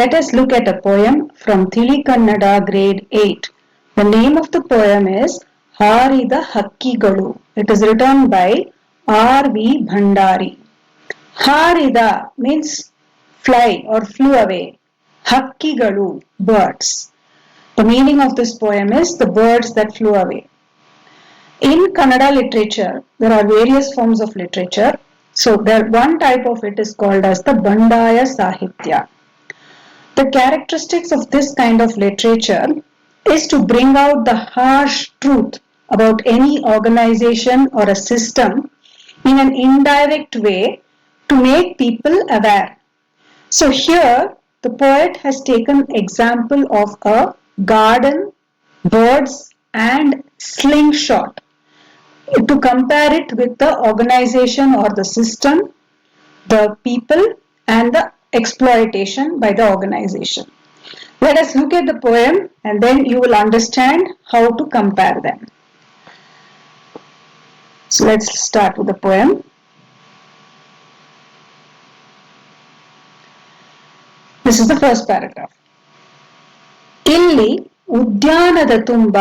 Let us look at a poem from Thili Kannada grade 8. The name of the poem is Harida Hakkigalu. It is written by R.V. Bhandari. Harida means fly or flew away. Hakkigalu, birds. The meaning of this poem is the birds that flew away. In Kannada literature, there are various forms of literature. So, there one type of it is called as the Bandaya Sahitya. The characteristics of this kind of literature is to bring out the harsh truth about any organization or a system in an indirect way to make people aware. So here the poet has taken example of a garden, birds and slingshot to compare it with the organization or the system, the people and the exploitation by the organization. Let us look at the poem and then you will understand how to compare them. So let's start with the poem. This is the first paragraph. ಇಲ್ಲಿ ಉದ್ಯಾನದ ತುಂಬ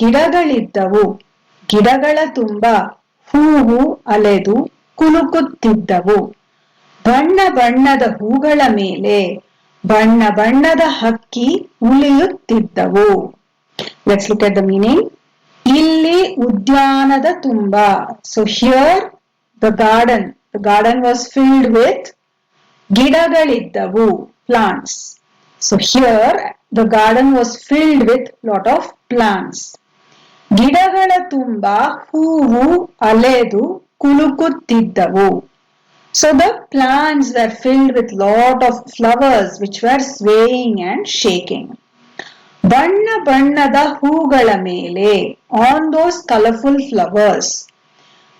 ಗಿಡಗಳಿದ್ದವು ಗಿಡಗಳ ತುಂಬ ಹೂವು ಅಲೆದು ಕುಲುಕುತ್ತಿದ್ದವು ಬಣ್ಣ ಬಣ್ಣದ ಹೂಗಳ ಮೇಲೆ ಬಣ್ಣ ಬಣ್ಣದ ಹಕ್ಕಿ ಉಳಿಯುತ್ತಿದ್ದವು. ಲೆಟ್ಸ್ ಲುಕ್ ದ ಮೀನಿಂಗ್ ಇಲ್ಲಿ ಉದ್ಯಾನದ ತುಂಬ. So here the garden the garden was filled with ಗಿಡಗಳಿದ್ದವು plants so here the garden was filled with lot of plants ಗಿಡಗಳ ತುಂಬ ಹೂವು ಅಲೆದು ಕುಲುಕುತ್ತಿದ್ದವು. So the plants were filled with lot of flowers which were swaying and shaking. ಬಣ್ಣ ಬಣ್ಣದ ಹೂಗಳ ಮೇಲೆ on those colourful flowers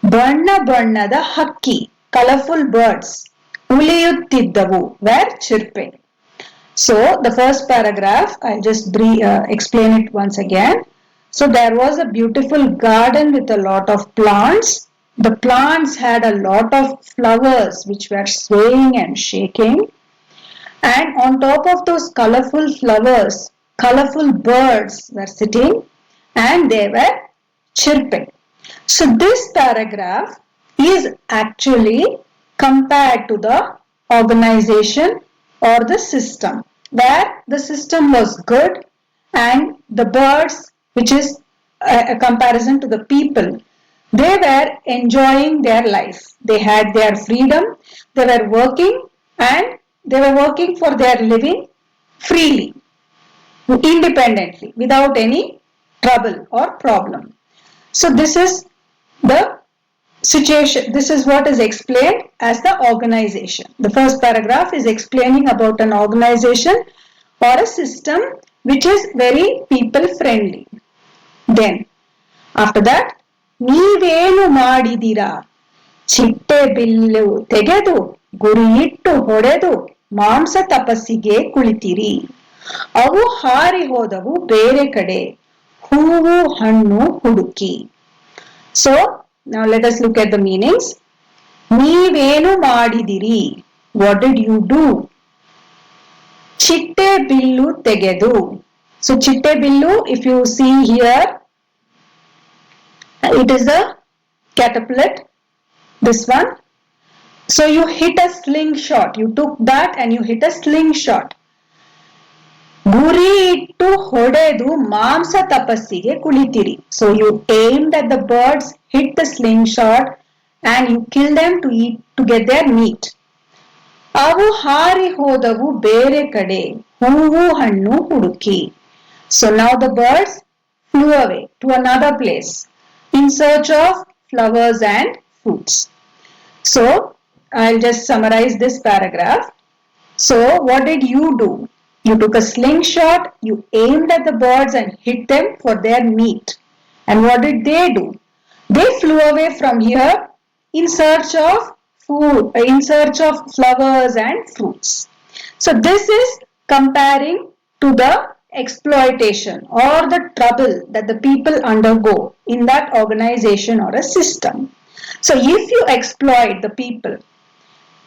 ಬಣ್ಣ ಬಣ್ಣದ ಹಕ್ಕಿ colourful birds ಉಳಿಯುತ್ತಿದ್ದವು wear chirping so the first paragraph I just ಬ್ರೀ explain it once again so there was a beautiful garden with a lot of plants the plants had a lot of flowers which were swaying and shaking. And on top of those colorful flowers colorful birds were sitting and they were chirping. So this paragraph is actually compared to the organization or the system where the system was good and the birds which is a, a comparison to the people they were enjoying their life. They had their freedom, they were working and they were working for their living freely, independently, without any trouble or problem. So, this is the situation, this is what is explained as the organization. The first paragraph is explaining about an organization or a system which is very people friendly. Then, after that, ನೀವೇನು ಮಾಡಿದಿರಾ? ಚಿಟ್ಟೆ ಬಿಲ್ಲು ತೆಗೆದು, ಗುರಿಯಿಟ್ಟು ಹೊಡೆದು ಮಾಂಸ ತಪಸ್ಸಿಗೆ ಕುಳಿತಿರಿ. ಅವು ಹಾರಿ ಹೋದವು ಬೇರೆ ಕಡೆ. ಹೂವು, ಹಣ್ಣು, ಹುಡುಕಿ. ಸೊ ನಾವು let us look at the meanings ನೀವೇನು ಮಾಡಿದಿರಿ? ವಾಟ್ ಡಿಡ್ ಯು ಡೂ ಚಿಟ್ಟೆ ಬಿಲ್ಲು ತೆಗೆದು. ಸೊ ಚಿಟ್ಟೆ bill if you see here it is the catapult this one so you hit a slingshot you took that and you hit a slingshot ಗುರಿ ಇಟ್ಟು ಹೊಡೆದು ಮಾಂಸ ತಪಸ್ಸಿಗೆ ಕುಳಿತಿರಿ so you aimed at the birds hit the sling shot and you kill them to eat to get there meet ಅವು ಹಾರಿ ಹೋದವು ಬೇರೆ ಕಡೆ ಹೂವು ಹಣ್ಣು ಹುಡುಕಿ ಸೊ ನಾವ್ the birds flu away to another place in search of flowers and fruits. So, I'll just summarize this paragraph. So, what did you do? You took a slingshot, you aimed at the birds and hit them for their meat. And what did they do? They flew away from here in search of food, in search of flowers and fruits. So, this is comparing to the exploitation or the trouble that the people undergo in that organization or a system. So if you exploit the people,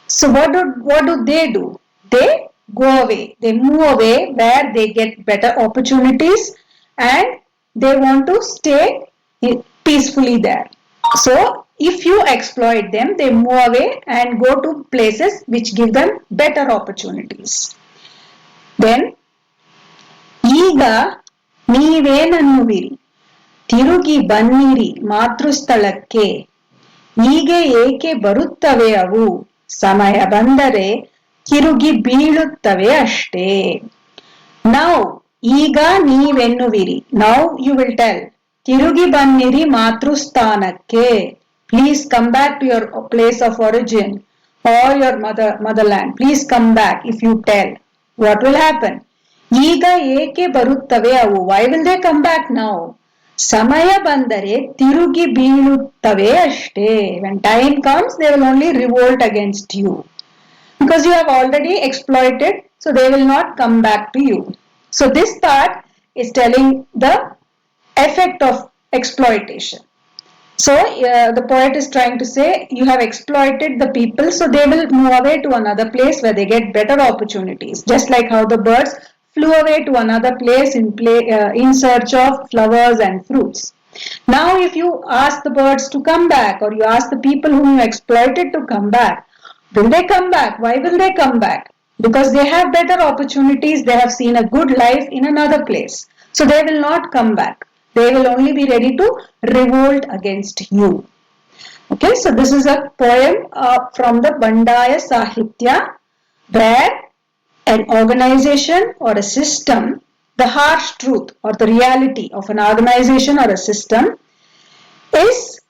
so what do, what do they do? They go away. They move away where they get better opportunities and they want to stay peacefully there. So, if you exploit them, they move away and go to places which give them better opportunities. Then, ಈಗ ನೀವೇನನ್ನುವಿರಿ? ತಿರುಗಿ ಬನ್ನಿರಿ ಮಾತೃಸ್ಥಳಕ್ಕೆ. ಹೀಗೆ ಏಕೆ ಬರುತ್ತವೆ ಅವು? ಸಮಯ ಬಂದರೆ ತಿರುಗಿ ಬೀಳುತ್ತವೆ ಅಷ್ಟೇ. ನೌ ಈಗ ನೀವೆನ್ನುವಿರಿ? ನೌ ಯು ವಿಲ್ ಟೆಲ್ ತಿರುಗಿ ಬನ್ನಿರಿ ಮಾತೃಸ್ಥಾನಕ್ಕೆ. Please come back to your place of origin or your mother motherland please come back if you tell what will happen ಈಗ ಏಕೆ ಬರುತ್ತವೆ ಅವು why will they come back now ಸಮಯ ಬಂದರೆ ತಿರುಗಿ ಬೀಳುತ್ತವೆ ಅಷ್ಟೇ when time comes they will only revolt against you because you have already exploited, so they will not come back to you. So this part is telling the effect of exploitation. So uh, the poet is trying to say you have exploited the people, so they will move away to another place where they get better opportunities. Just like how the birds flew away to another place in play uh, in search of flowers and fruits. Now, if you ask the birds to come back, or you ask the people whom you exploited to come back, will they come back? Why will they come back? Because they have better opportunities, they have seen a good life in another place. So they will not come back. They will only be ready to revolt against you. Okay, so this is a poem uh, from the Bandaya Sahitya where an organization or a system, the harsh truth or the reality of an organization or a system is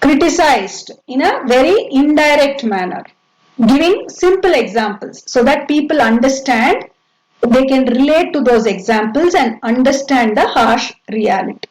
criticized in a very indirect manner, giving simple examples so that people understand, they can relate to those examples and understand the harsh reality.